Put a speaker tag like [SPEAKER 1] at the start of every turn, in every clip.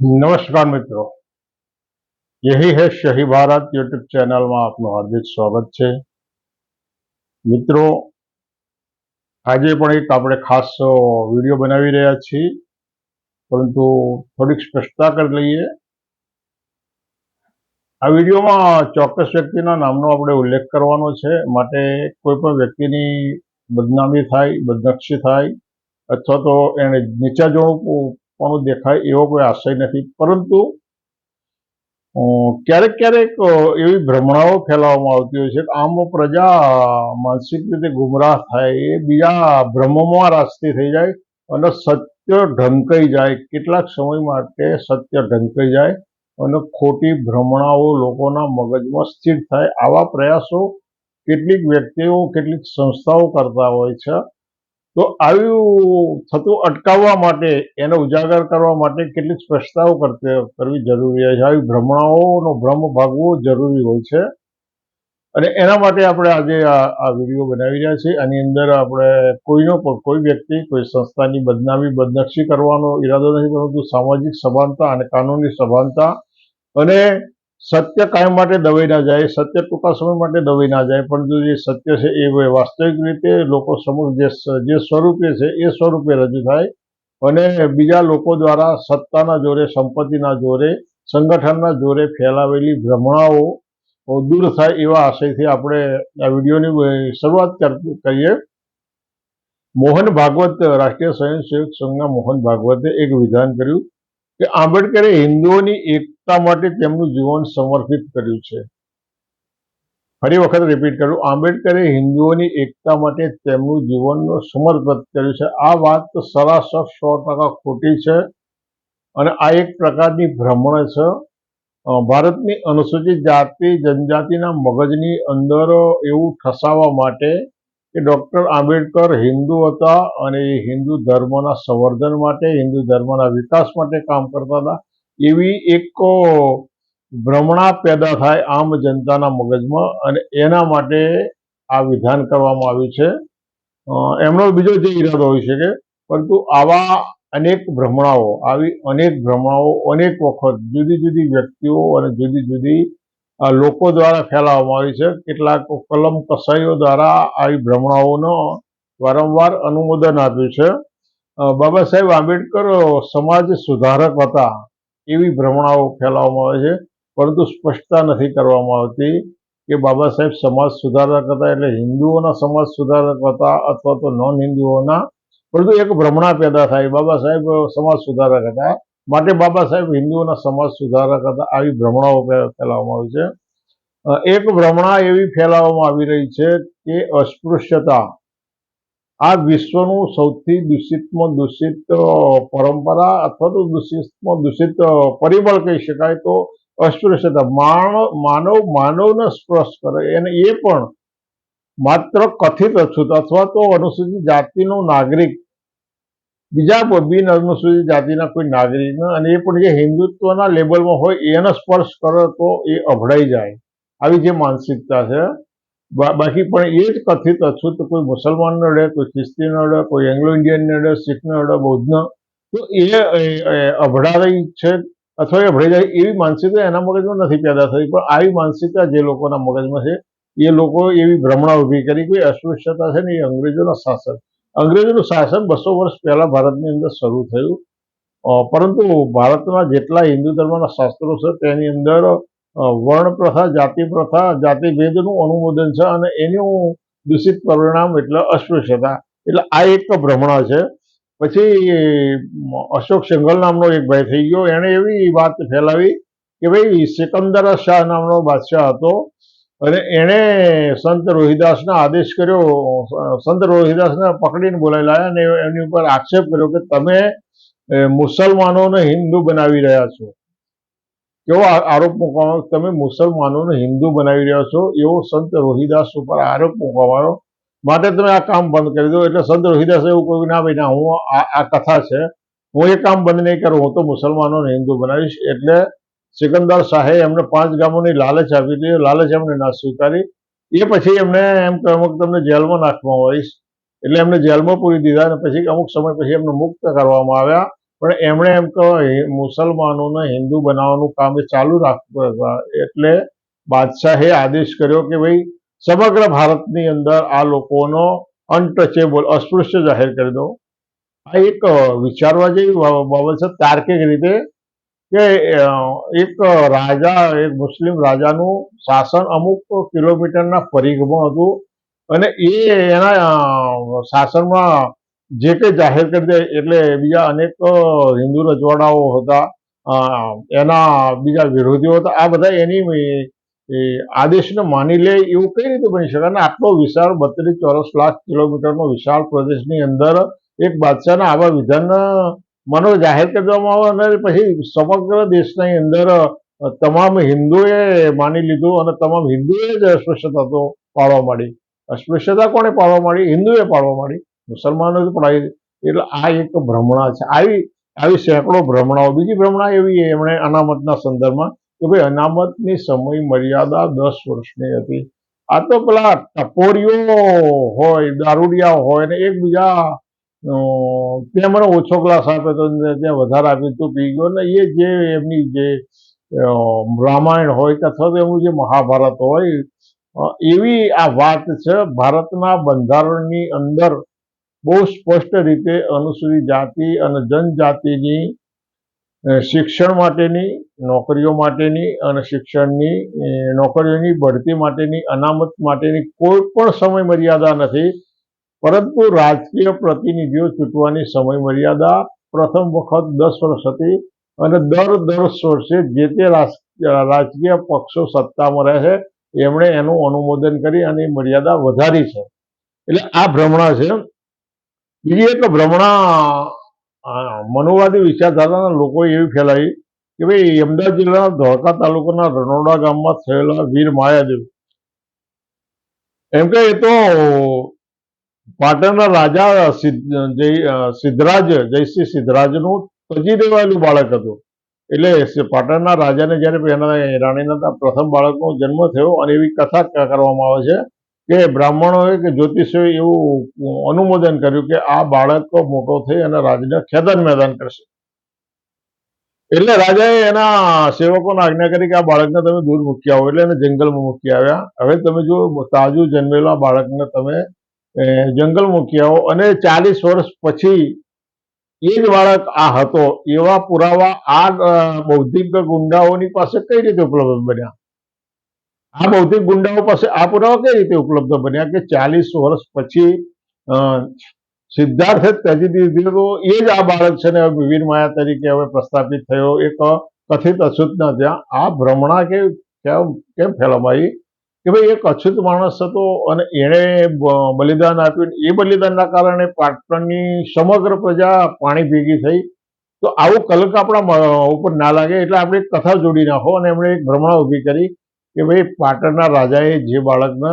[SPEAKER 1] નમસ્કાર મિત્રો. યહી હે શહી ભારત યુટ્યુબ ચેનલમાં આપનું હાર્દિક સ્વાગત છે. મિત્રો, આજે પણ એક આપણે ખાસ વીડિયો બનાવી રહ્યા છીએ. પરંતુ થોડીક સ્પષ્ટતા કરી લઈએ. આ વિડીયોમાં ચોક્કસ વ્યક્તિના નામનો આપણે ઉલ્લેખ કરવાનો છે. માટે કોઈ પણ વ્યક્તિની બદનામી થાય, બદનક્ષી થાય, અથવા તો એને નીચા જોવું પણ દેખાય એવો કોઈ આશય નથી. પરંતુ ક્યારેક ક્યારેક એવી ભ્રમણાઓ ફેલાવવામાં આવતી હોય છે કે આમ પ્રજા માનસિક રીતે ગુમરાહ થાય એ બીજા ભ્રમોમાં રાસ્તી થઈ જાય અને સત્ય ઢંકાઈ જાય. કેટલાક સમય માટે સત્ય ઢંકાઈ જાય અને ખોટી ભ્રમણાઓ લોકોના મગજમાં સ્થિર થાય. આવા પ્રયાસો કેટલીક વ્યક્તિઓ, કેટલીક સંસ્થાઓ કરતા હોય છે. તો આવ્યું થતું અટકાવવા માટે, એને ઉજાગર કરવા માટે કેટલીક સ્પષ્ટતાઓ કરવી જરૂરી હોય છે. આવી ભ્રમણાઓનો ભ્રમ ભાગવો જરૂરી હોય છે. અને એના માટે આપણે આજે આ વીડિયો બનાવી રહ્યા છીએ. આની અંદર આપણે કોઈનો પણ, કોઈ વ્યક્તિ, કોઈ સંસ્થાની બદનામી, બદનક્ષી કરવાનો ઈરાદો નથી, પરંતુ સામાજિક સભાનતા અને કાનૂની સભાનતા અને સત્ય કાયમ માટે દબાઈ ના જાય, સત્ય ટૂંકા સમય માટે દબાઈ ના જાય. પરંતુ જે સત્ય છે એ વાસ્તવિક રીતે લોકો સમક્ષ જે જે સ્વરૂપે છે એ સ્વરૂપે રજૂ થાય અને બીજા લોકો દ્વારા સત્તાના જોરે, સંપત્તિના જોરે, સંગઠનના જોરે ફેલાવેલી ભ્રમણાઓ દૂર થાય એવા આશયથી આપણે આ વિડીયોની શરૂઆત કર- કરીએ. મોહન ભાગવત, રાષ્ટ્રીય સ્વયંસેવક સંઘના મોહન ભાગવતે એક વિધાન કર્યું. કે આંબેડકરે હિન્દુઓની એકતા માટે તેમનું જીવન સમર્પિત કર્યું છે. ફરી વખત રિપીટ કરું, આંબેડકરે હિન્દુઓની એકતા માટે તેમનું જીવનનું સમર્પિત કર્યું છે. આ વાત સરાસર સો ટકા ખોટી છે અને આ એક પ્રકારની ભ્રમણ છે. ભારતની અનુસૂચિત જાતિ, જનજાતિના મગજની અંદર એવું ઠસાવવા માટે કે ડૉક્ટર આંબેડકર હિન્દુ હતા અને એ હિન્દુ ધર્મના સંવર્ધન માટે, હિન્દુ ધર્મના વિકાસ માટે કામ કરતા હતા. એવી એક ભ્રમણા પેદા થાય આમ જનતાના મગજમાં અને એના માટે આ વિધાન કરવામાં આવ્યું છે. એમનો બીજો જે ઈરાદો હોઈ શકે પરંતુ આવા અનેક ભ્રમણાઓ, આવી અનેક ભ્રમણાઓ અનેક વખત જુદી જુદી વ્યક્તિઓ અને જુદી જુદી લોકો દ્વારા ફેલાવવામાં આવી છે. કેટલાક કલમ કસાઈઓ દ્વારા આવી ભ્રમણાઓનો વારંવાર અનુમોદન આપ્યું છે. બાબા સાહેબ આંબેડકર સમાજ સુધારક હતા એવી ભ્રમણાઓ ફેલાવવામાં આવે છે. પરંતુ સ્પષ્ટતા નથી કરવામાં આવતી કે બાબા સાહેબ સમાજ સુધારક હતા એટલે હિન્દુઓના સમાજ સુધારક હતા અથવા તો નોન હિન્દુઓના પરંતુ એક ભ્રમણા પેદા થાય. બાબા સાહેબ સમાજ સુધારક હતા. માટે બાબા સાહેબ હિન્દુઓના સમાજ સુધારક હતા આવી ભ્રમણાઓ ફેલાવવામાં આવી છે. એક ભ્રમણા એવી ફેલાવવામાં આવી રહી છે કે અસ્પૃશ્યતા. આ વિશ્વનું સૌથી દૂષિતમાં દૂષિત પરંપરા અથવા તો દૂષિતમાં દૂષિત પરિબળ કહી શકાય તો અસ્પૃશ્યતા. માનવ માનવ, માનવને સ્પર્શ કરે. અને એ પણ માત્ર કથિત અછૂત અથવા તો અનુસૂચિત જાતિનો નાગરિક બીજા બિન અનુસૂચિત જાતિના કોઈ નાગરિકને અને એ પણ જે હિન્દુત્વના લેબલમાં હોય એનો સ્પર્શ કરે તો એ અભડાઈ જાય. આવી જે માનસિકતા છે. બાકી પણ એ જ કથિત અછૂત, કોઈ મુસલમાનને અડે કોઈ ખ્રિસ્તીને અડે કોઈ એંગ્લો ઇન્ડિયનને અડે શીખને અડે બૌદ્ધને તો એ અભડાઈ છે અથવા એ અભડાઈ જાય એવી માનસિકતા એના મગજમાં નથી પેદા થઈ પણ આવી માનસિકતા જે લોકોના મગજમાં છે, એ લોકો એવી ભ્રમણા ઊભી કરી કોઈ અસ્પૃશ્યતા છે ને એ અંગ્રેજોના શાસન અંગ્રેજોનું શાસન બસો વર્ષ પહેલા ભારતની અંદર શરૂ થયું. પરંતુ ભારતના જેટલા હિન્દુ ધર્મના શાસ્ત્રો છે, તેની અંદર વર્ણ પ્રથા જાતિ પ્રથા જાતિ ભેદનું અનુમોદન છે અને એનું દૂષિત પરિણામ એટલે અસ્પૃશ્યતા. એટલે આ એક ભ્રમણા છે. પછી, અશોક સિંઘલ નામનો એક ભાઈ થઈ ગયો. એણે એવી વાત ફેલાવી કે ભાઈ સિકંદર શાહ નામનો બાદશાહ હતો. અને એણે સંત રોહિદાસને આદેશ કર્યો સંત રોહિદાસને પકડીને બોલાવી અને એની ઉપર આક્ષેપ કર્યો કે તમે મુસલમાનોને હિન્દુ બનાવી રહ્યા છો કેવો આરોપ મૂકવાનો? તમે મુસલમાનોને હિન્દુ બનાવી રહ્યા છો, એવો સંત રોહિદાસ ઉપર આરોપ મૂકવાનો માટે તમે આ કામ બંધ કરી દો, એટલે સંત રોહિદાસ એવું કહ્યું ના ભાઈ, ના, હું આ કથા છે હું એ કામ બંધ નહીં કરું, હું તો મુસલમાનોને હિન્દુ બનાવીશ, એટલે સિકંદર શાહે એમને પાંચ ગામોની લાલચ આપી હતી. લાલચ એમને ના સ્વીકારી. એ પછી એમને એમ કે અમુક તમને જેલમાં નાખવામાં આવીશ. એટલે એમને જેલમાં પૂરી દીધા અને પછી અમુક સમય પછી એમને મુક્ત કરવામાં આવ્યા. પણ એમણે એમ કહો મુસલમાનોને હિન્દુ બનાવવાનું કામ એ ચાલુ હતા. એટલે બાદશાહે આદેશ કર્યો કે ભાઈ, સમગ્ર ભારતની અંદર આ લોકોનો અનટચેબલ અસ્પૃશ્ય જાહેર કરી દો. આ એક વિચારવા જેવી બાબત છે. તાર્કિક રીતે કે એક રાજા, એક મુસ્લિમ રાજાનું શાસન અમુક કિલોમીટરના પરિઘમાં હતું અને એ એના શાસનમાં જે કંઈ જાહેર કરી દે એટલે બીજા અનેક હિન્દુ રજવાડાઓ હતા એના બીજા વિરોધીઓ હતા, આ બધા એની આદેશને માની લે એવું કઈ રીતે બની શકે? અને આટલો વિશાળ બત્રીસ ચોરસ લાખ કિલોમીટરનો વિશાળ પ્રદેશની અંદર એક બાદશાહના આવા વિધાન મનો જાહેર કરવામાં આવે અને પછી સમગ્ર દેશની અંદર તમામ હિન્દુએ માની લીધું અને તમામ હિન્દુએ જ અસ્પૃશ્યતા તો પાડવા માંડી. અસ્પૃશ્યતા કોણે પાડવા માંડી? હિન્દુએ પાડવા માંડી. મુસલમાનો જ પડાવી એટલે આ એક ભ્રમણા છે. આવી આવી સેંકડો ભ્રમણાઓ. બીજી ભ્રમણા એવી એમણે અનામતના સંદર્ભમાં કે ભાઈ અનામતની સમય મર્યાદા દસ વર્ષની હતી. આ તો પેલા ટપોરીઓ હોય, દારૂડિયા હોય ને એકબીજા મને ઓછો ગ્લાસ આપે તો ત્યાં વધારે આપી તો પી ગયો. ને એ જે એમની જે રામાયણ હોય કે અથવા તો એમનું જે મહાભારત હોય એવી આ વાત છે ભારતના બંધારણની અંદર બહુ સ્પષ્ટ રીતે અનુસૂચિત જાતિ અને જનજાતિની શિક્ષણ માટેની, નોકરીઓ માટેની અને શિક્ષણની નોકરીઓની બઢતી માટેની, અનામત માટેની કોઈ પણ સમય મર્યાદા નથી. પરંતુ રાજકીય પ્રતિનિધિઓ ચૂંટવાની સમય મર્યાદા પ્રથમ વખત દસ વર્ષ હતી અને દર દસ વર્ષે જે તે રાજકીય પક્ષો સત્તામાં રહે છે એમણે એનું અનુમોદન કરી અને મર્યાદા વધારી છે. એટલે આ ભ્રમણા છે. બીજી એક ભ્રમણા મનોવાદી વિચારધારાના લોકો એવી ફેલાવી કે ભાઈ અમદાવાદ જિલ્લાના ધોળકા તાલુકાના રણોડા ગામમાં થયેલા વીર માયાદેવ. એમ કે એ તો પાટણના રાજા સિદ્ધરાજ જયસિંહ સિદ્ધરાજનું તજી દેવાયેલું બાળક હતું. એટલે પાટણના રાજાને જ્યારે એના રાણીના પ્રથમ બાળકનો જન્મ થયો અને એવી કથા કરવામાં આવે છે કે બ્રાહ્મણોએ કે જ્યોતિષોએ એવું અનુમોદન કર્યું કે આ બાળક મોટો થઈ અને રાજને ખેદાન મેદાન કરશે. એટલે રાજાએ એના સેવકોને આજ્ઞા કરી કે આ બાળકને તમે દૂર મૂકી આવો. એટલે એને જંગલમાં મૂકી આવ્યા. હવે તમે જો તાજું જન્મેલા બાળકને તમે જંગલ મૂકી અને ચાલીસ વર્ષ પછી એ જ બાળક આ હતો. એવા પુરાવા આ બૌદ્ધિક ગુંડાઓની પાસે કઈ રીતે ઉપલબ્ધ બન્યા? આ બૌદ્ધિક ગુંડાઓ પાસે આ પુરાવા કઈ રીતે ઉપલબ્ધ બન્યા કે ચાલીસ વર્ષ પછી સિદ્ધાર્થ ત્યજી એ જ આ બાળક છે ને હવે વીર માયા તરીકે હવે પ્રસ્થાપિત થયો. એક કથિત અછૂતના ત્યાં. આ ભ્રમણા કેમ કેમ ફેલાવાઈ? કે ભાઈ એક અછૂત માણસ હતો અને એણે બલિદાન આપ્યું. એ બલિદાનના કારણે પાટણની સમગ્ર પ્રજા પાણી ભેગી થઈ. તો આવું કલંક આપણા ઉપર ના લાગે એટલે આપણે કથા જોડી નાખો અને એમણે એક ભ્રમણા ઊભી કરી કે ભાઈ પાટણના રાજાએ જે બાળકને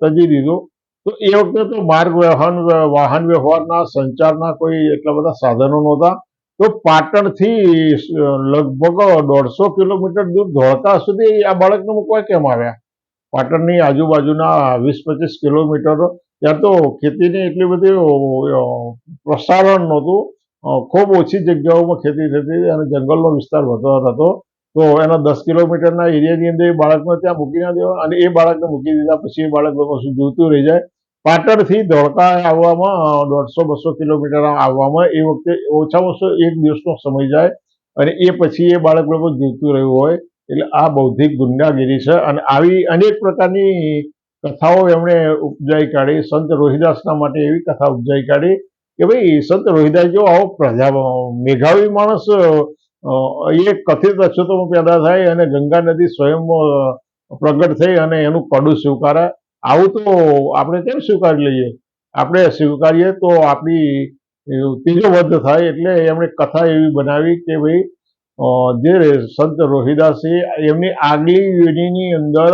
[SPEAKER 1] તજી દીધું. તો એ વખતે તો માર્ગ વાહન વાહન વ્યવહારના, સંચારના કોઈ એટલા બધા સાધનો નહોતા. તો પાટણથી લગભગ દોઢસો કિલોમીટર દૂર ધોળકા સુધી આ બાળકને મૂકવા કેમ આવ્યા? પાટણની આજુબાજુના વીસ પચીસ કિલોમીટર, ત્યાં તો ખેતીની એટલી બધી પ્રસારણ નહોતું. ખૂબ ઓછી જગ્યાઓમાં ખેતી થતી અને જંગલનો વિસ્તાર વધારો હતો તો એના દસ કિલોમીટરના એરિયાની અંદર એ બાળકને ત્યાં મૂકી ના દેવા અને એ બાળકને મૂકી દીધા. પછી એ બાળક પછી જીવતું રહી જાય. પાટણથી ધોળકા આવવામાં દોઢસો બસો કિલોમીટર આવવામાં એ વખતે ઓછામાં ઓછો એક દિવસનો સમય જાય અને એ પછી એ બાળક લોકો જીવતું રહ્યું હોય. એટલે આ બૌદ્ધિક ગુંડાગીરી છે અને આવી અનેક પ્રકારની કથાઓ એમણે ઉપજાઈ કાઢી. સંત રોહિદાસના માટે એવી કથા ઉપજાઈ કાઢી કે ભાઈ, સંત રોહિદાસ જો આવો પ્રજા, મેઘાવી માણસ એ કથિત અક્ષતોમાં પેદા થાય અને ગંગા નદી સ્વયં પ્રગટ થઈ અને એનું કડું સ્વીકારે. આવું તો આપણે કેમ સ્વીકારી લઈએ? આપણે સ્વીકારીએ તો આપણી ત્રીજો વધ થાય એટલે એમણે કથા એવી બનાવી કે ભાઈ જે સંત રોહિદાસે, એમની આગલી પેઢીની અંદર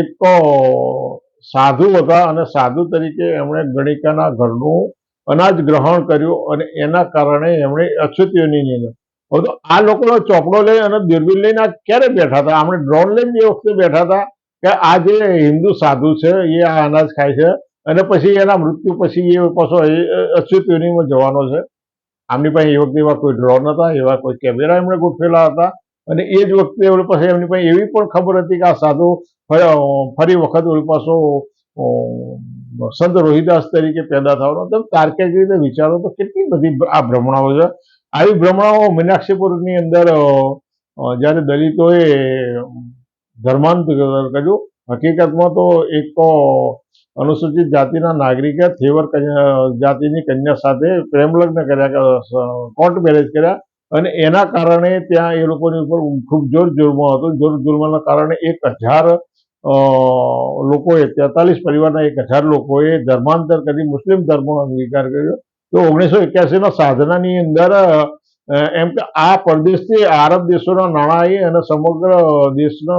[SPEAKER 1] એક સાધુ હતા અને સાધુ તરીકે એમણે ગણિકાના ઘરનું અનાજ ગ્રહણ કર્યું અને એના કારણે એમણે અછૂતીઓની અંદર હવે તો આ લોકોનો ચોપડો લઈ અને દૂરબીન લઈને ક્યારે બેઠા હતા? આપણે ડ્રોન લઈને એ વખતે બેઠા હતા કે આ જે હિન્દુ સાધુ છે, એ આ અનાજ ખાય છે અને પછી એના મૃત્યુ પછી એ પાછો અછૂત અચ્યુત જવાનો છે. આમની પાસે એ વખતે એવા કોઈ ડ્રોન હતા એવા કોઈ કેમેરા એમણે ગોઠવેલા હતા. અને એ જ વખતે એમની પાસે એમની પાસે એવી પણ ખબર હતી કે આ સાધુ ફરી વખત ઓલી પાછો સંત રોહિદાસ તરીકે પેદા થવાનો. તો તાર્કિક રીતે વિચારો તો કેટલી બધી આ ભ્રમણાઓ છે. આવી ભ્રમણાઓ મીનાક્ષીપુરની અંદર જ્યારે દલિતોએ ધર્માંતર કર્યું, હકીકતમાં તો એક તો અનુસૂચિત જાતિના નાગરિકે થેવર જાતિની કન્યા સાથે પ્રેમલગ્ન કર્યા કોર્ટ મેરેજ કર્યા અને એના કારણે ત્યાં એ લોકોની ઉપર ખૂબ જોર જુલ્મો હતો. જોર જુલ્માના કારણે એક હજાર લોકોએ, તેતાલીસ પરિવારના એક હજાર લોકોએ ધર્માંતર કરી, મુસ્લિમ ધર્મનો અંગીકાર કર્યો. તો ઓગણીસો એક્યાસીના સાધનાની અંદર એમ કે આ પરદેશથી આરબ દેશોના નાણાં અને સમગ્ર દેશનો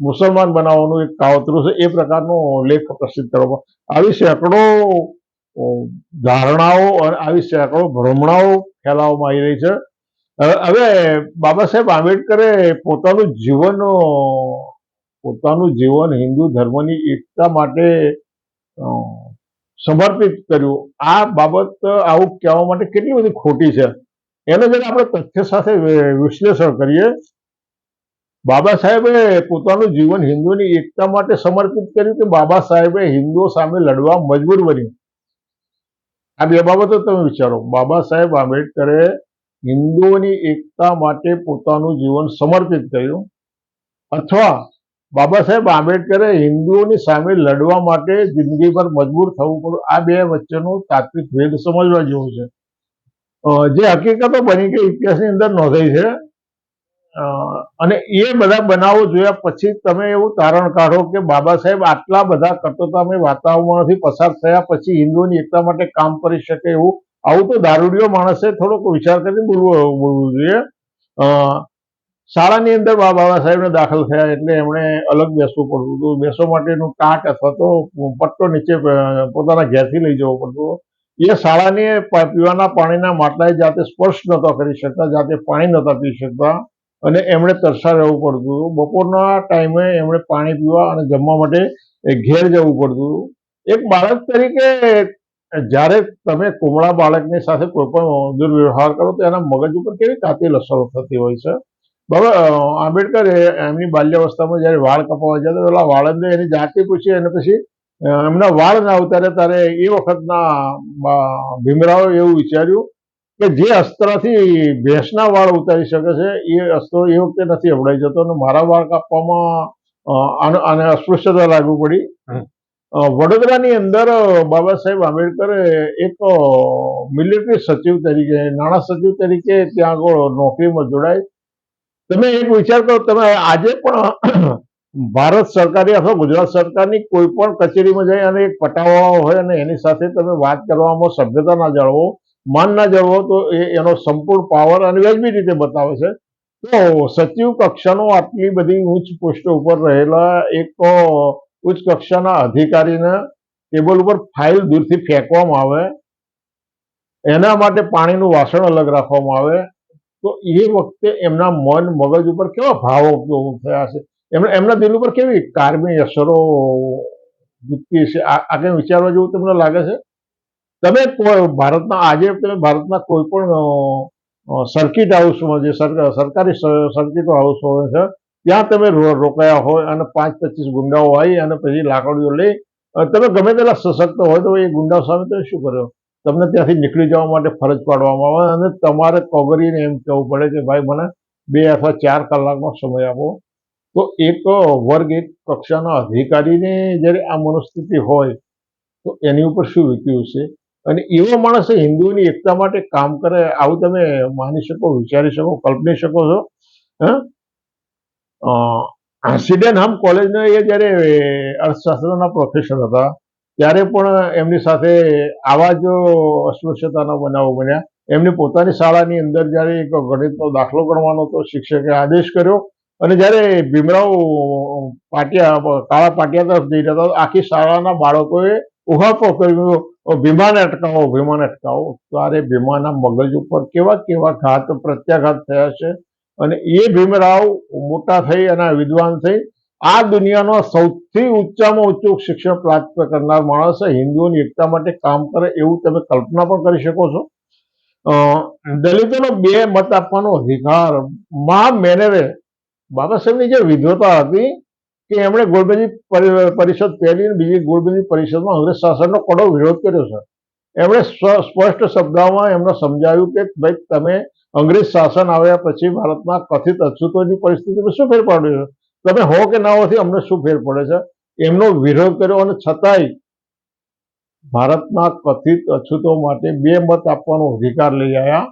[SPEAKER 1] મુસલમાન બનાવવાનું એક કાવતરું છે, એ પ્રકારનો લેખ પ્રસિદ્ધ કરવામાં આવી સેંકડો ધારણાઓ અને આવી સેંકડો ભ્રમણાઓ ફેલાવવામાં આવી રહી છે. હવે- બાબા સાહેબ આંબેડકરે પોતાનું જીવન પોતાનું જીવન હિન્દુ ધર્મની એકતા માટે સમર્પિત કર્યું. આ બાબત આવું કહેવા માટે કેટલી બધી ખોટી છે. એને જરા આપણે તથ્ય સાથે વિશ્લેષણ કરીએ. બાબા સાહેબે પોતાનું જીવન હિન્દુની એકતા માટે સમર્પિત કર્યું કે બાબા સાહેબે હિન્દુઓ સામે લડવા મજબૂર બન્યું. આ બે બાબતો તમે વિચારો. બાબા સાહેબ આંબેડકરે હિન્દુઓની એકતા માટે પોતાનું જીવન સમર્પિત કર્યું અથવા બાબા સાહેબ આંબેડકરે હિન્દુઓની સામે લડવા માટે જિંદગીભર મજબૂર થવું પડ્યું. આ બે વચ્ચેનો તાત્વિક ભેદ સમજવા જેવો છે. જે હકીકતો બની કે ઇતિહાસની અંદર નોંધાઈ છે. અને એ બધા બનાવો જોયા પછી તમે એવું તારણ કાઢો કે બાબા સાહેબ આટલા બધા કટોતામય વાતાવરણથી પસાર થયા પછી હિન્દુઓની એકતા માટે કામ કરી શકે એવું? આવું તો દારૂડિયો માણસે થોડોક વિચાર કરીને બોલવું બોલવું જોઈએ. શાળાની અંદર બાબા સાહેબને દાખલ થયા એટલે એમણે અલગ બેસવું પડતું હતું. બેસવા માટેનું કાંક અથવા તો પટ્ટો નીચે પોતાના ઘેરથી લઈ જવો પડતો એ શાળાની પીવાના પાણીના માટલાએ જાતે સ્પર્શ નહોતા કરી શકતા, જાતે પાણી નહોતા પી શકતા. અને એમણે તરસા રહેવું પડતું. હતું બપોરના ટાઈમે એમણે પાણી પીવા અને જમવા માટે ઘેર જવું પડતું. હતું એક બાળક તરીકે જ્યારે તમે કુમળા બાળકની સાથે કોઈ પણ દુર્વ્યવહાર કરો, તો એના મગજ ઉપર કેવી કાતિલ અસરો થતી હોય છે? બાબા આંબેડકર એમની બાલ્યાવસ્થામાં જ્યારે વાળ કપાવા જતા પેલા વાળંદે એની જાતિ પૂછી, અને પછી એમના વાળ ના ઉતારે ત્યારે એ વખતના ભીમરાવે એવું વિચાર્યું કે જે અસ્ત્રથી ભેંસના વાળ ઉતારી શકે છે એ અસ્ત્ર એ વખતે નથી અવડાઈ જતો અને મારા વાળ કાપવામાં આને આને અસ્પૃશ્યતા લાગુ પડી. વડોદરાની અંદર બાબા સાહેબ આંબેડકરે એક મિલિટરી સચિવ તરીકે નાણાં સચિવ તરીકે ત્યાં આગળ નોકરીમાં જોડાય. તમે એક વિચાર કરો તમે આજે પણ ભારત સરકારી અથવા ગુજરાત સરકારની કોઈ પણ કચેરીમાં જઈ અને એક પટાવાળો હોય અને એની સાથે તમે વાત કરવામાં સભ્યતા ના જાળવો. માન ના જાળવો તો એ, એનો સંપૂર્ણ પાવર અને વ્યાજબી રીતે બતાવે છે. તો સચિવ કક્ષાનો આટલી બધી ઉચ્ચ પોસ્ટ ઉપર રહેલા એક ઉચ્ચ કક્ષાના અધિકારીને ટેબલ ઉપર ફાઇલ દૂરથી ફેંકવામાં આવે. એના માટે પાણીનું વાસણ અલગ રાખવામાં આવે. તો એ વખતે એમના મન, મગજ ઉપર કેવા ભાવો થયા છે? એમના એમના દિલ ઉપર કેવી કારમી અસરો છે? આ કંઈ વિચારવા જેવું તમને લાગે છે? તમે ભારતમાં આજે તમે ભારતના કોઈ પણ સર્કિટ હાઉસમાં જે સરકાર સર્કિટ હાઉસ હોય છે, ત્યાં તમે રોકાયા હોય અને પાંચ પચીસ ગુંડાઓ આવી અને પછી લાકડીઓ લઈ તમે ગમે તેટલા સશક્ત હોય તો એ ગુંડાઓ સામે તમે શું કર્યો તમને ત્યાંથી નીકળી જવા માટે ફરજ પાડવામાં આવે અને તમારે કોગરીને એમ કહેવું પડે કે, ભાઈ, મને બે અથવા ચાર કલાકનો સમય આપો. તો એક વર્ગ, એક કક્ષાના અધિકારીને જ્યારે આ મનોસ્થિતિ હોય, તો એની ઉપર શું વીત્યું છે? અને એવો માણસ હિન્દુઓની એકતા માટે કામ કરે, આવું તમે માની શકો, વિચારી શકો, કલ્પની શકો છો. સિડેન હમ કોલેજના એ જ્યારે અર્થશાસ્ત્રના પ્રોફેસર હતા, ત્યારે પણ એમની સાથે આવા જ અસ્પૃશ્યતાના બનાવો બન્યા. એમની પોતાની શાળાની અંદર જ્યારે એક ગણિતનો દાખલો ગણવાનો હતો, શિક્ષકે આદેશ કર્યો. અને જ્યારે ભીમરાવ પાટિયા, કાળા પાટિયા તરફ જઈ રહ્યા હતા આખી શાળાના બાળકોએ ઉહાપો કર્યો. ભીમાને અટકાવો ભીમાને અટકાવો. ત્યારે ભીમાના મગજ ઉપર કેવા કેવા ઘાત પ્રત્યાઘાત થયા છે અને એ ભીમરાવ મોટા થઈ અને વિદ્વાન થઈ. આ દુનિયાનો સૌથી ઊંચામાં ઊંચું શિક્ષણ પ્રાપ્ત કરનાર માણસ હિન્દુઓની એકતા માટે કામ કરે એવું તમે કલ્પના પણ કરી શકો છો. દલિતોનો બે મત આપવાનો અધિકાર. મહા મેનરે બાબા સાહેબની જે વિદ્વતા હતી કે એમણે ગોળબંધી પરિષદ પહેલી અને બીજી ગોળબંધી પરિષદમાં અંગ્રેજ શાસનનો કડો વિરોધ કર્યો છે. એમણે સ્પષ્ટ શબ્દોમાં એમને સમજાવ્યું કે ભાઈ તમે અંગ્રેજ શાસન આવ્યા પછી ભારતમાં કથિત અછૂતોની પરિસ્થિતિમાં શું ફેર પાડ્યો છે? તમે હો કે ના હોથી અમને શું ફેર પડે છે? એમનો વિરોધ કર્યો અને છતાંય ભારતના કથિત અછૂતો માટે બે મત આપવાનો અધિકાર લઈ આવ્યા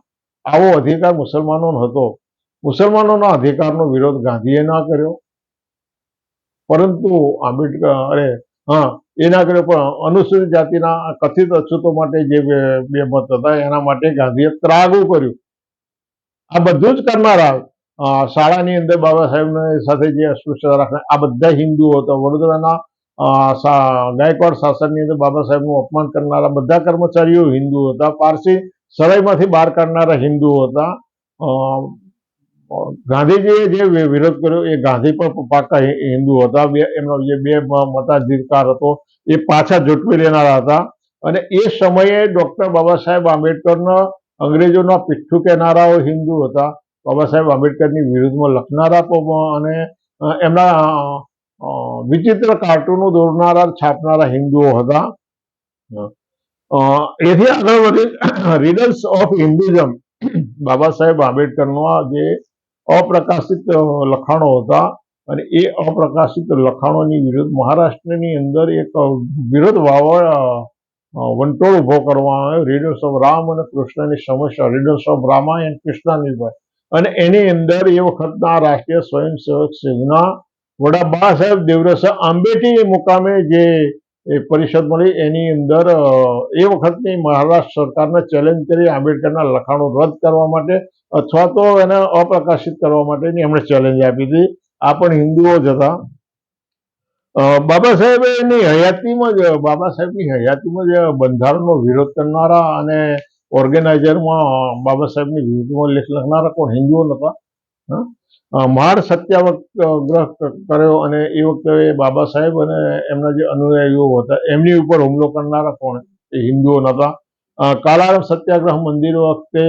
[SPEAKER 1] આવો અધિકાર મુસલમાનોનો હતો. મુસલમાનોના અધિકારનો વિરોધ ગાંધીએ ના કર્યો. પરંતુ આંબેડકર, અરે, હા, એના આગળ પણ અનુસૂચિત જાતિના કથિત અછૂતો માટે જે બે મત હતા, એના માટે ગાંધીએ ત્રાગુ કર્યું. આ બધું જ કરનારા શાળાની અંદર બાબા સાહેબની સાથે જે અસ્પૃશ્યતા રાખે, આ બધા હિન્દુઓ હતા. વડોદરાના ગાયકવાડ શાસનની અંદર બાબા સાહેબનું અપમાન કરનારા બધા કર્મચારીઓ હિન્દુ હતા. પારસી સરાઈમાંથી બહાર કાઢનારા હિન્દુઓ હતા. ગાંધીજીએ જે વિરોધ કર્યો, એ ગાંધી પણ પાકા હિન્દુ હતા. બે એમનો જે બે મતાધિકાર હતો, એ પાછા ઝૂંટવી લેનારા હતા. અને એ સમયે ડોક્ટર બાબા સાહેબ આંબેડકરના, અંગ્રેજોના પીઠું કહેનારાઓ હિન્દુ હતા. બાબા સાહેબ આંબેડકરની વિરુદ્ધમાં લખનારા અને એમના વિચિત્ર કાર્ટૂનો દોરનારા, છાપનારા હિન્દુઓ હતા. એથી આગળ વધી રીડર્સ ઓફ હિન્દુઝમ બાબા સાહેબ આંબેડકરનો જે અપ્રકાશિત લખાણો હતા અને એ અપ્રકાશિત લખાણોની વિરુદ્ધ મહારાષ્ટ્રની અંદર એક વિરોધ અ, વંટોળ ઊભો કરવામાં આવ્યો. રીડર્સ ઓફ રામ અને કૃષ્ણની સમસ્યા. રીડર્સ ઓફ રામાયણ કૃષ્ણની પર અને એની અંદર એ વખતના રાષ્ટ્રીય સ્વયંસેવક સંઘના વડા બાળા સાહેબ દેવરસ આંબેટી મુકામે જે એ પરિષદ મળી. એની અંદર એ વખતની મહારાષ્ટ્ર સરકારને ચેલેન્જ કરી આંબેડકરના લખાણો રદ કરવા માટે અથવા તો એને અપ્રકાશિત કરવા માટેની એમણે ચેલેન્જ આપી હતી. આ પણ હિન્દુઓ જ હતા. બાબા સાહેબે એની હયાતીમાં જ, બાબા સાહેબની હયાતીમાં જ બંધારણનો વિરોધ કરનારા અને ઓર્ગેનાઇઝરમાં બાબા સાહેબની વિરુદ્ધમાં લેખ લખનારા કોણ? હિન્દુઓ નહોતા. મહાર સત્યાગ્રહ ગ્રહ કર્યો અને એ વખતે બાબા સાહેબ અને એમના જે અનુયાયીઓ હતા, એમની ઉપર હુમલો કરનારા કોણ? એ હિન્દુઓ નહોતા. કાલારામ સત્યાગ્રહ મંદિર વખતે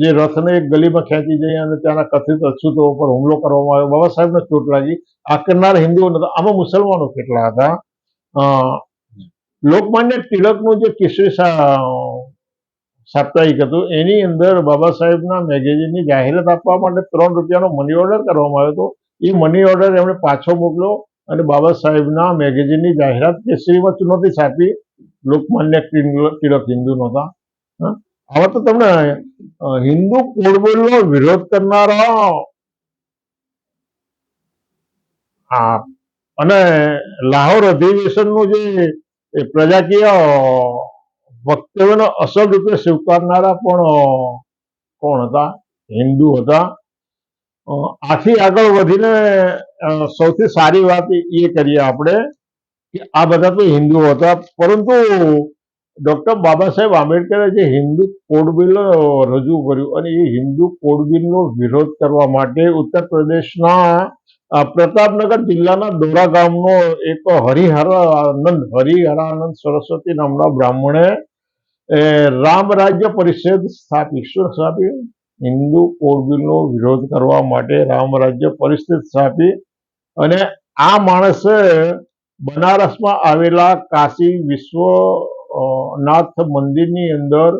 [SPEAKER 1] જે રથને એક ગલીમાં ખેંચી જઈ અને ત્યાંના કથિત અછૂતો ઉપર હુમલો કરવામાં આવ્યો. બાબા સાહેબને ચોટ લાગી. આ કરનાર હિન્દુઓ નહોતા. આમાં મુસલમાનો કેટલા હતા? લોકમાન્ય તિલકનું જે કેસરી સાપ્તાહિક હતું. એની અંદર બાબા સાહેબના મેગેઝિનની જાહેરાત આપવા માટે ત્રણ રૂપિયાનો મની ઓર્ડર કરવામાં આવ્યો હતો. એ મની ઓર્ડર એમણે પાછો મોકલ્યો અને બાબા સાહેબના મેગેઝિનની જાહેરાત કેસરીમાં નહોતી છાપી લોકમાન્ય તિલ- તિલક હિન્દુ નહોતા. હવે તો તમને હિન્દુ કોડબેલનો વિરોધ કરનારા અને લાહોર અધિવેશનનું જે પ્રજાકીય વક્તવ્યનો અસલ રૂપે સ્વીકારનારા પણ કોણ હતા? હિન્દુ હતા. આથી આગળ વધીને સૌથી સારી વાત એ કરીએ આપણે કે આ બધા તો હિન્દુ હતા, પરંતુ ડોક્ટર બાબા સાહેબ આંબેડકરે જે હિન્દુ કોડ બિલ રજૂ કર્યું અને એ હિન્દુ કોડ બિલનો વિરોધ કરવા માટે ઉત્તર પ્રદેશના પ્રતાપનગર જિલ્લાના દોરા ગામનો એક હરિહરાનંદ હરિહરાનંદ સરસ્વતી નામના બ્રાહ્મણે રામ રાજ્ય પરિષદ સ્થાપી. સ્થાપી હિન્દુ કોડ નો વિરોધ કરવા માટે રામ રાજ્ય પરિષદ સ્થાપી અને આ માણસે બનારસમાં આવેલા કાશી વિશ્વનાથ મંદિરની અંદર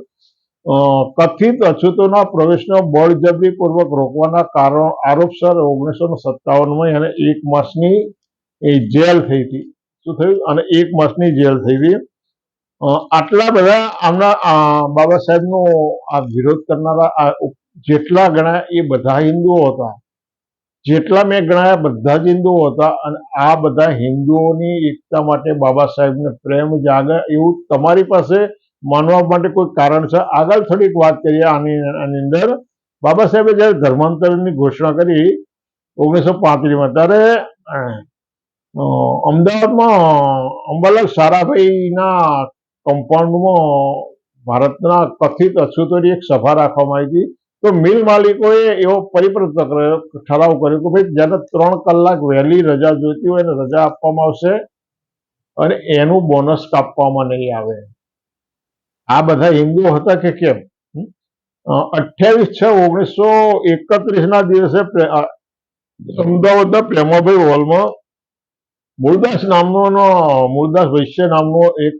[SPEAKER 1] કથિત અછૂતોના પ્રવેશનો બળજબરીપૂર્વક રોકવાના કારણ આરોપસર ઓગણીસો સત્તાવનમાં એને એક માસની જેલ થઈ હતી. શું થયું? અને એક માસની જેલ થઈ હતી. આટલા બધા આમના બાબા સાહેબનો આ વિરોધ કરનારા જેટલા ગણા એ બધા હિન્દુઓ હતા. જેટલા મેં ગણાયા બધા જ હિન્દુઓ હતા અને આ બધા હિન્દુઓની એકતા માટે બાબા સાહેબને પ્રેમ જાગે એવું તમારી પાસે માનવા માટે કોઈ કારણ છે? આગળ થોડીક વાત કરીએ આની આની અંદર. બાબા સાહેબે જ્યારે ધર્માંતરની ઘોષણા કરી ઓગણીસો પાંત્રીસમાં, ત્યારે અમદાવાદમાં અંબાલાલ સારાભાઈના કમ્પાઉન્ડમાં ભારતના કથિત અછૂતોની એક સભા રાખવામાં આવી હતી. તો મિલ માલિકોએ એવો પરિપત્ર ઠરાવ કર્યો કે ભાઈ જેને ત્રણ કલાક વહેલી રજા જોઈતી હોય એને રજા આપવામાં આવશે અને એનું બોનસ કાપવામાં નહીં આવે. આ બધા હિન્દુઓ હતા કે કેમ? અઠ્યાવીસ છ ઓગણીસો એકત્રીસ ના દિવસે અમદાવાદના પ્રેમાભાઈ હોલમાં મૂળદાસ નામનો, મૂળદાસ વૈશ્ય નામનો એક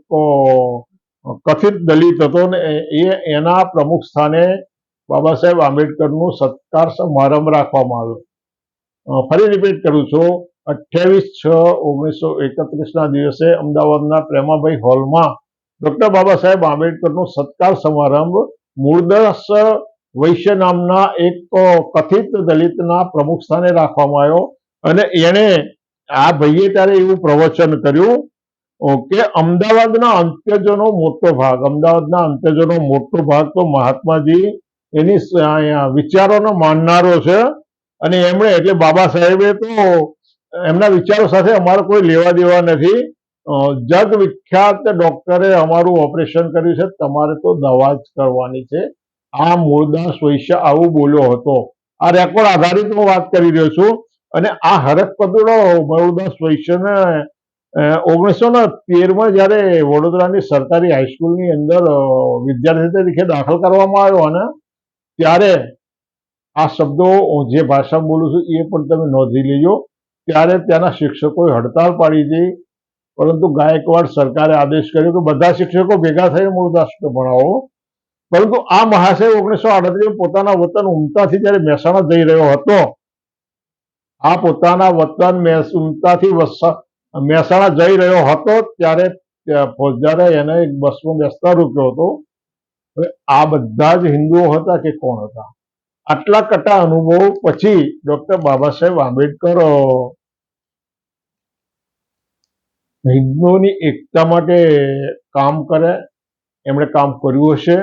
[SPEAKER 1] કથિત દલિત હતો ને એ- એના પ્રમુખ સ્થાને બાબા સાહેબ આંબેડકરનું સત્કાર સમારંભ રાખવામાં આવ્યો. ફરી રિપીટ કરું છું. અઠ્યાવીસ છ ઓગણીસો એકત્રીસ ના દિવસે અમદાવાદના પ્રેમાભાઈ હોલમાં ડોક્ટર બાબા સાહેબ આંબેડકરનો સત્કાર સમારંભ મૂળદાસ વૈશ્ય નામના એક કથિત દલિતના પ્રમુખ સ્થાને રાખવામાં આવ્યો અને એણે આ ભાઈએ ત્યારે એવું પ્રવચન કર્યું કે અમદાવાદના અંત્યજોનો મોટો ભાગ, અમદાવાદના અંત્યજોનો મોટો ભાગ તો મહાત્માજી એની વિચારોનો માનનારો છે. અને એમણે, એટલે બાબા સાહેબે તો એમના વિચારો સાથે અમારે કોઈ લેવા દેવા નથી. જગ વિખ્યાત ડોક્ટરે અમારું ઓપરેશન કર્યું છે. તમારે તો દવા જ કરવાની છે. આ મૂળદાસ વૈશ્ય આવું બોલ્યો હતો. આ રેકોર્ડ આધારિત હું વાત કરી રહ્યો છું. અને આ હરક પદડો મૂળદાસ વૈશ્યને ઓગણીસો ને તેરમાં જ્યારે વડોદરાની સરકારી હાઈસ્કૂલની અંદર અ, વિદ્યાર્થી તરીકે દાખલ કરવામાં આવ્યો અને ત્યારે આ શબ્દો હું જે ભાષામાં બોલું છું એ પણ તમે નોંધી લેજો. ત્યારે ત્યાંના શિક્ષકોએ હડતાલ પાડી હતી. પરંતુ ગાયકવાડ સરકારે આદેશ કર્યો કે બધા શિક્ષકો ભેગા થઈને મૂળદાસને ભણાવો. પરંતુ આ મહાશય ઓગણીસો આડત્રીસ પોતાના વતન ઉમતાથી જ્યારે મહેસાણા જઈ રહ્યો હતો આ પોતાના વતન મહેસુમતાથી મહેસાણા જઈ રહ્યો હતો ત્યારે ત્યાં ફોજદારે એને એક બસમાં બેસતા રોક્યો હતો. આ બધા જ હિન્દુઓ હતા કે કોણ હતા? આટલા કટા અનુભવ પછી ડોક્ટર બાબા સાહેબ આંબેડકર હિન્દુઓની એકતા માટે કામ કરે, એમણે કામ કર્યું હશે,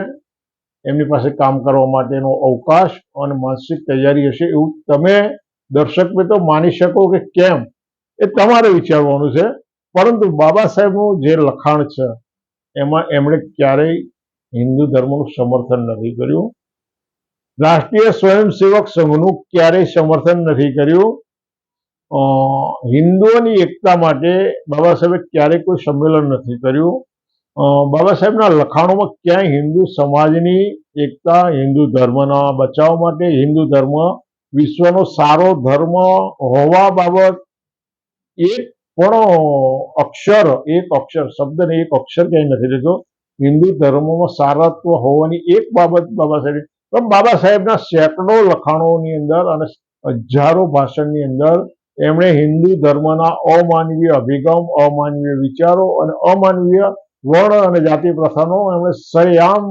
[SPEAKER 1] એમની પાસે કામ કરવા માટેનો અવકાશ અને માનસિક તૈયારી હશે એવું તમે દર્શક મિત્રો માની શકો કે કેમ? એ તમારે વિચારવાનું છે. પરંતુ બાબા સાહેબનું જે લખાણ છે, એમાં એમણે ક્યારેય હિન્દુ ધર્મનું સમર્થન નથી કર્યું. રાષ્ટ્રીય સ્વયંસેવક સંઘનું ક્યારેય સમર્થન નથી કર્યું. હિન્દુઓની એકતા માટે બાબા સાહેબે ક્યારેય કોઈ સંમેલન નથી કર્યું. બાબા સાહેબના લખાણોમાં ક્યાંય હિન્દુ સમાજની એકતા, હિન્દુ ધર્મના બચાવ માટે હિન્દુ ધર્મ વિશ્વનો સારો ધર્મ હોવા બાબત એક પણ અક્ષર, એક અક્ષર, શબ્દને એક અક્ષર ક્યાંય નથી લીધો હિન્દુ ધર્મમાં સારત્વ હોવાની એક બાબત બાબા સાહેબ, પણ બાબા સાહેબના સેંકડો લખાણોની અંદર અને હજારો ભાષણની અંદર એમણે હિન્દુ ધર્મના અમાનવીય અભિગમ, અમાનવીય વિચારો અને અમાનવીય વર્ણ અને જાતિ પ્રથાનો એમણે સરેઆમ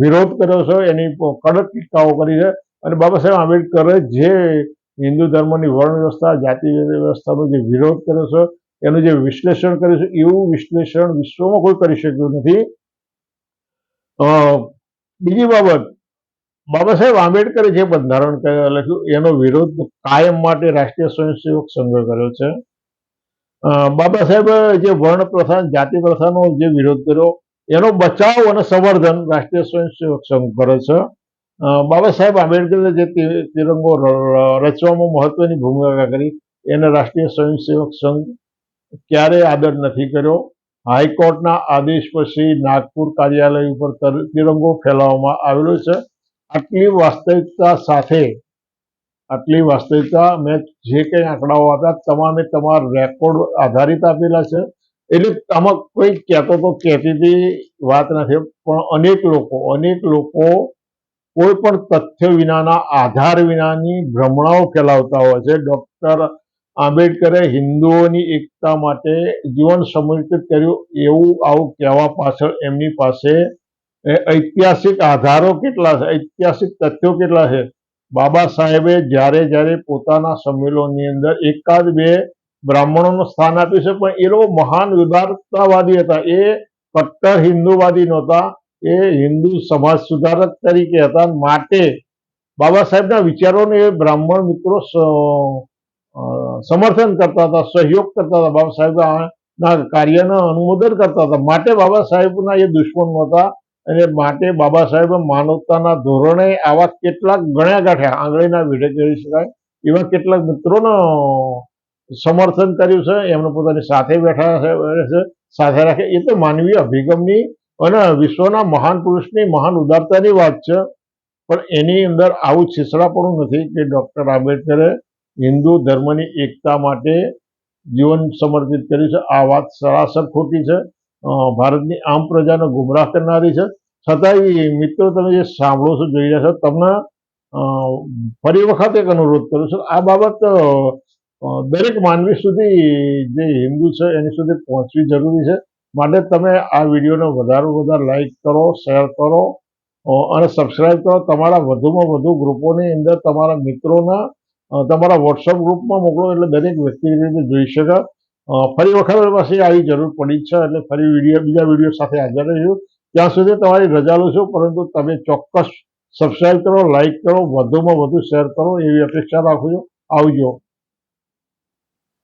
[SPEAKER 1] વિરોધ કર્યો છે. એની કડક ટીકાઓ કરી છે. અને બાબા સાહેબ આંબેડકરે જે હિન્દુ ધર્મની વર્ણ વ્યવસ્થા, જાતિ વ્યવસ્થાનો જે વિરોધ કર્યો છે, એનું જે વિશ્લેષણ કર્યું છે, એવું વિશ્લેષણ વિશ્વમાં કોઈ કરી શક્યું નથી. બીજી બાબત, બાબા સાહેબ આંબેડકરે જે બંધારણ લખ્યું, એનો વિરોધ કાયમ માટે રાષ્ટ્રીય સ્વયંસેવક સંઘ કર્યો છે. બાબા સાહેબ જે વર્ણ પ્રથા, જાતિ પ્રથાનો જે વિરોધ કર્યો, એનો બચાવ અને સંવર્ધન રાષ્ટ્રીય સ્વયંસેવક સંઘ કરે છે. બાબા સાહેબ આંબેડકરે જે તિરંગો રચવામાં મહત્વની ભૂમિકા કરી એને રાષ્ટ્રીય સ્વયંસેવક સંઘ ક્યારેય આદર નથી કર્યો. હાઈકોર્ટના આદેશ પછી નાગપુર કાર્યાલય ઉપર તિરંગો ફેલાવવામાં આવેલો છે. આટલી વાસ્તવિકતા સાથે, આટલી વાસ્તવિકતા મેં જે કંઈ આંકડાઓ આપ્યા, તમામે તમારા રેકોર્ડ આધારિત આપેલા છે. એટલે આમાં કોઈ કહેતો તો કહેતી વાત નથી, પણ અનેક લોકો અનેક લોકો કોઈ પણ તથ્ય વિનાના આધાર વિનાની ભ્રમણાઓ ફેલાવતા હોય છે. ડોક્ટર આંબેડકરે હિન્દુઓની એકતા માટે જીવન સમર્પિત કર્યું એવું આવું કહેવા પાછળ એમની પાસે ઐતિહાસિક આધારો કેટલા છે? ઐતિહાસિક તથ્યો કેટલા છે? બાબા સાહેબે જ્યારે જ્યારે પોતાના સંમેલનની અંદર એકાદ બે બ્રાહ્મણોનું સ્થાન આપ્યું છે, પણ એ લોકો મહાન ઉદારતાવાદી હતા. એ કટ્ટર હિન્દુવાદી નહોતા. એ હિન્દુ સમાજ સુધારક તરીકે હતા માટે બાબા સાહેબના વિચારોને એ બ્રાહ્મણ મિત્રો સમર્થન કરતા હતા સહયોગ કરતા હતા. બાબા સાહેબ ના કાર્યને અનુમોદન કરતા હતા. માટે બાબા સાહેબના એ દુશ્મન હતા અને માટે બાબા સાહેબ માનવતાના ધોરણે આવા કેટલાક ગણ્યા ગાંઠ્યા આંગળીના વિઢે કહી શકાય એવા કેટલાક મિત્રોનો સમર્થન કર્યું છે. એમને પોતાની સાથે બેઠા છે, સાથે રાખે. એ તો માનવીય અભિગમની અને વિશ્વના મહાન પુરુષની મહાન ઉદારતાની વાત છે, પણ એની અંદર આવું છીછરાપણું નથી કે ડૉક્ટર આંબેડકરે હિન્દુ ધર્મની એકતા માટે જીવન સમર્પિત કર્યું છે. આ વાત સરાસર ખોટી છે. ભારતની આમ પ્રજાને ગુમરાહ કરનારી છે. છતાંય મિત્રો તમે જે સાંભળો છો, જોઈ રહ્યા છો, તમને ફરી વખત એક અનુરોધ કરું છું. આ બાબત દરેક માનવી સુધી જે હિન્દુ છે, એની સુધી પહોંચવી જરૂરી છે. માટે તમે આ વિડીયોને વધારે વધારે લાઇક કરો શેર કરો અને સબસ્ક્રાઈબ કરો. તમારા વધુમાં વધુ ગ્રુપોની અંદર તમારા મિત્રોના તમારા વોટ્સઅપ ગ્રુપમાં મોકલો એટલે દરેક વ્યક્તિ રીતે જોઈ શકે. ફરી વખત પછી આવી જરૂર પડી છે એટલે ફરી વીડિયો, બીજા વીડિયો સાથે હાજર રહીશું ત્યાં સુધી તમારી રજા લઉં છું, પરંતુ તમે ચોક્કસ સબસ્ક્રાઈબ કરો લાઇક કરો, વધુમાં વધુ શેર કરો, એવી અપેક્ષા રાખું છું. આવજો.